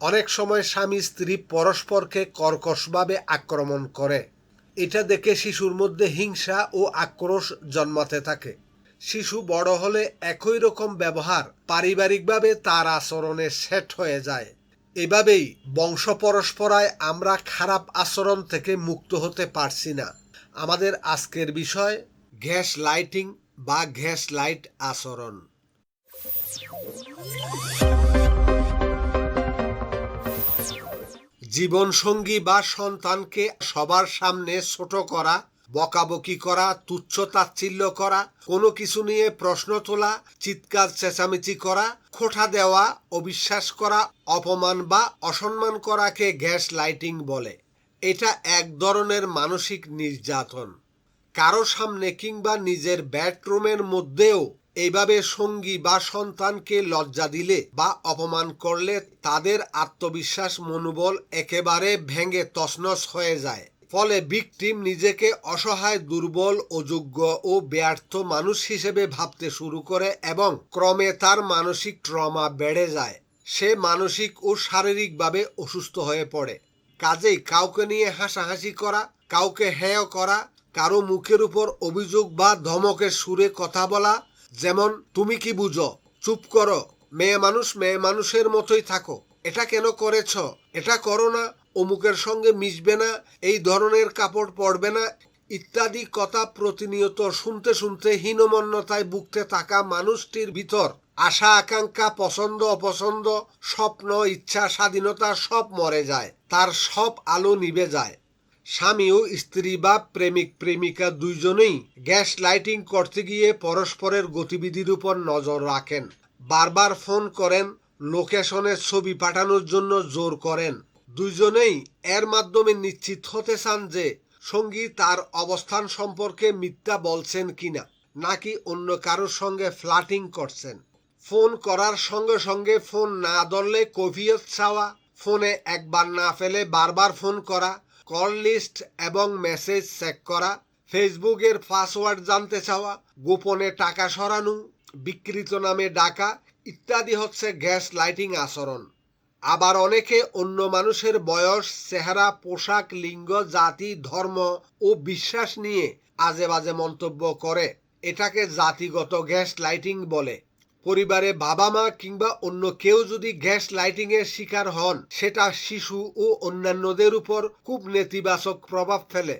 অনেক সময় স্বামী স্ত্রী পরস্পরকে কর্কশভাবে আক্রমণ করে। এটা দেখে শিশুর মধ্যে হিংসা ও আক্রোশ জন্মাতে থাকে। শিশু বড় হলে একই রকম ব্যবহার পারিবারিকভাবে তার আচরণে সেট হয়ে যায়। এভাবেই বংশ পরস্পরায় আমরা খারাপ আচরণ থেকে মুক্ত হতে পারছি না। আমাদের আজকের বিষয়, গ্যাস লাইটিং বা গ্যাস লাইট আচরণ। জীবনসঙ্গী বা সন্তানকে সবার সামনে ছোট করা, বকাবকি করা, তুচ্ছ তাচ্ছিল্য করা, কোনো কিছু নিয়ে প্রশ্ন তোলা, চিৎকার চেঁচামেচি করা, খোঁটা দেওয়া, অবিশ্বাস করা, অপমান বা অসম্মান করাকে গ্যাস লাইটিং বলে। এটা এক ধরনের মানসিক নির্যাতন। কারও সামনে কিংবা নিজের ব্যাডরুমের মধ্যেও এইভাবে সঙ্গী বা সন্তানকে লজ্জা দিলে বা অপমান করলে তাদের আত্মবিশ্বাস মনোবল একেবারে ভেঙে তছনছ হয়ে যায়। ফলে ভিকটিম নিজেকে অসহায়, দুর্বল অযোগ্য ও ব্যর্থ মানুষ হিসেবে ভাবতে শুরু করে এবং ক্রমে তার মানসিক ট্রমা বেড়ে যায়। সে মানসিক ও শারীরিকভাবে অসুস্থ হয়ে পড়ে। কাজেই কাউকে নিয়ে হাসাহাসি করা, কাউকে হেয় করা, কারও মুখের উপর অভিযোগ বা ধমকের সুরে কথা বলা যেমন, তুমি কি বুঝো? চুপ করো। মেয়ে মানুষ মেয়ে মানুষের মতোই থাকো। এটা কেন করেছ? এটা করো না। অমুকের সঙ্গে মিশবে না। এই ধরনের কাপড় পরবে না। ইত্যাদি কথা প্রতিনিয়ত শুনতে শুনতে হীনমন্যতায় ভুগতে থাকা মানুষটির ভিতর আশা, আকাঙ্ক্ষা, পছন্দ, অপছন্দ, স্বপ্ন, ইচ্ছা, স্বাধীনতা সব মরে যায়। তার সব আলো নিবে যায়। স্বামী ও স্ত্রী বা প্রেমিক প্রেমিকা দুইজনেই গ্যাস লাইটিং করতে গিয়ে পরস্পরের গতিবিধির উপর নজর রাখেন। বারবার ফোন করেন লোকেশনের ছবি পাঠানোর জন্য জোর করেন। দুইজনেই এর মাধ্যমে নিশ্চিত হতে চান যে সঙ্গী তার অবস্থান সম্পর্কে মিথ্যা বলছেন কিনা, নাকি অন্য কারোর সঙ্গে ফ্লাটিং করছেন। ফোন করার সঙ্গে সঙ্গে ফোন না ধরলে কফিয়ত চাওয়া, ফোনে একবার না ফেলে বারবার ফোন করা কল লিস্ট এবং মেসেজ চেক করা, ফেসবুকের পাসওয়ার্ড জানতে চাওয়া, গোপনে টাকা সরানো, বিকৃত নামে ডাকা ইত্যাদি হচ্ছে গ্যাস লাইটিং আচরণ। আবার অনেকে অন্য মানুষের বয়স, চেহারা, পোশাক, লিঙ্গ, জাতি, ধর্ম ও বিশ্বাস নিয়ে আজে বাজে মন্তব্য করে। এটাকে জাতিগত গ্যাস লাইটিং বলে। পরিবারে বাবা মা কিংবা অন্য কেউ যদি গ্যাস লাইটিং এর শিকার হন, সেটা শিশু ও অন্যান্যদের উপর খুব নেতিবাচক প্রভাব ফেলে।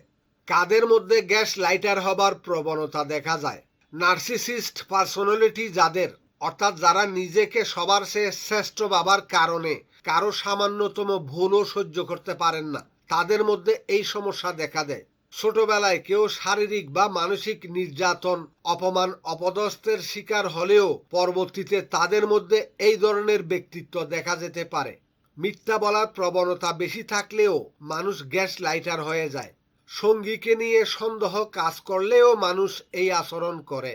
কাদের মধ্যে গ্যাস লাইটার হবার প্রবণতা দেখা যায়? নার্সিসিস্ট পার্সোনালিটি যাদের, অর্থাৎ যারা নিজেকে সবার চেয়ে শ্রেষ্ঠ বাবার কারণে কারও সামান্যতম ভুলও সহ্য করতে পারেন না, তাদের মধ্যে এই সমস্যা দেখা দেয়। ছোটবেলায় কেউ শারীরিক বা মানসিক নির্যাতন, অপমান, অপদস্থের শিকার হলেও পরবর্তীতে তাদের মধ্যে এই ধরনের ব্যক্তিত্ব দেখা যেতে পারে। মিথ্যা বলার প্রবণতা বেশি থাকলেও মানুষ গ্যাস লাইটার হয়ে যায়। সঙ্গীকে নিয়ে সন্দেহ কাজ করলেও মানুষ এই আচরণ করে।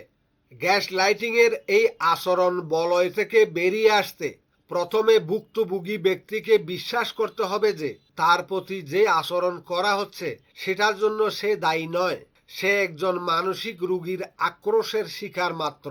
গ্যাস লাইটিংয়ের এই আচরণ বলয় থেকে বেরিয়ে আসতে প্রথমে ভুক্তভোগী ব্যক্তিকে বিশ্বাস করতে হবে যে তার প্রতি যে আচরণ করা হচ্ছে সেটার জন্য সে দায়ী নয়। সে একজন মানসিক রুগীর আক্রোশের শিকার মাত্র।